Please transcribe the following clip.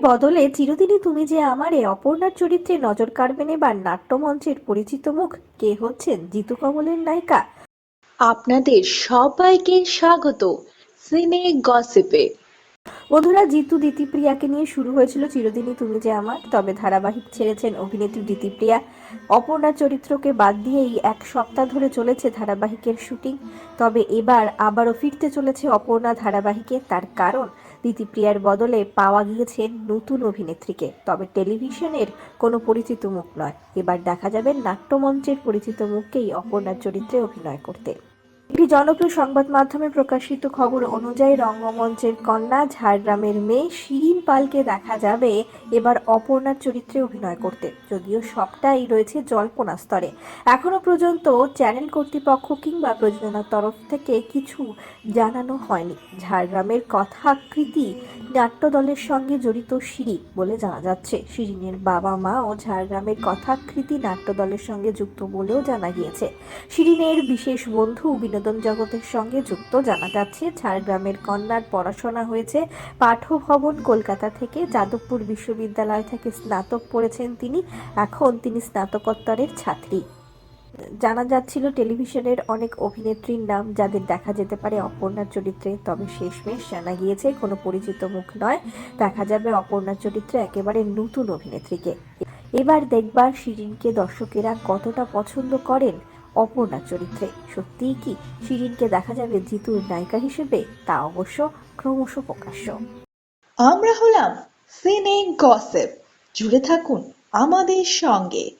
বদলে চিরদিনই তুমি যে আমার এ অপর্ণার চরিত্রে নজর কাড়বেন এবার নাট্যমঞ্চের পরিচিত মুখ কে হচ্ছেন জিতু কমলের নায়িকা? আপনাদের সবাইকে স্বাগত সিনে গসিপে। বন্ধুরা জিতু দিতিপ্রিয়াকে নিয়ে শুরু হয়েছিল চিরদিনই তুমি যে আমার তবে ধারাবাহিক ছেড়েছেন অভিনেত্রী দিতিপ্রিয়া। অপর্ণা চরিত্রকে বাদ দিয়েই এক সপ্তাহ ধরে চলেছে ধারাবাহিকের শুটিং তবে এবার আবারও ফিরতে চলেছে অপর্ণা ধারাবাহিকে তার কারণ দিতিপ্রিয়ার বদলে পাওয়া গিয়েছে নতুন অভিনেত্রীকে। তবে টেলিভিশনের কোনো পরিচিত মুখ নয়। এবার দেখা যাবে নাট্যমঞ্চের পরিচিত মুখকেই অপর্ণার চরিত্রে অভিনয় করতে। একটি জনপ্রিয় সংবাদ মাধ্যমে প্রকাশিত খবর অনুযায়ী রঙ্গমঞ্চের কন্যা ঝাড়গ্রামের মেয়ে শিরিন পালকে দেখা যাবে এবার অপর্ণার চরিত্রে অভিনয় করতে। যদিও সবটাই রয়েছে জল্পনা স্তরে। এখনও পর্যন্ত চ্যানেল কর্তৃপক্ষ কিংবা প্রযোজনার তরফ থেকে কিছু জানানো হয়নি। ঝাড়গ্রামের কথাকৃতি নাট্যদলের সঙ্গে জড়িত শিরি বলে জানা যাচ্ছে। শিরিনের বাবা মা ও ঝাড়গ্রামের কথাকৃতি নাট্যদলের সঙ্গে যুক্ত বলেও জানা গিয়েছে। শিরিনের বিশেষ বন্ধু বিনোদন জগতের সঙ্গে যুক্ত জানা যাচ্ছে, ঝাড়গ্রামের কন্যার পড়াশোনা হয়েছে পাঠভবন কলকাতা থেকে। যাদবপুর বিশ্ববিদ্যালয় থেকে স্নাতক পড়েছেন তিনি। এখন তিনি স্নাতকোত্তরের ছাত্রী। জানা যাচ্ছিল টেলিভিশনের অনেক অভিনেত্রীর নাম, যাদের দেখা যেতে পারে অপর্ণার চরিত্রে। তবে শেষমেশ জানা গিয়েছে, কোনো পরিচিত মুখ নয়। দেখা যাবে অপর্ণার চরিত্রে একেবারে নতুন অভিনেত্রীকে। এবার দেখবার শিরিনকে দর্শকেরা কতটা পছন্দ করেন অপর্ণার চরিত্রে। সত্যিই কি শিরিনকে দেখা যাবে জিতুর নায়িকা হিসেবে? তা অবশ্য ক্রমশ প্রকাশ্য। আমরা হলাম সিনে গসিপ। জুড়ে থাকুন আমাদের সঙ্গে।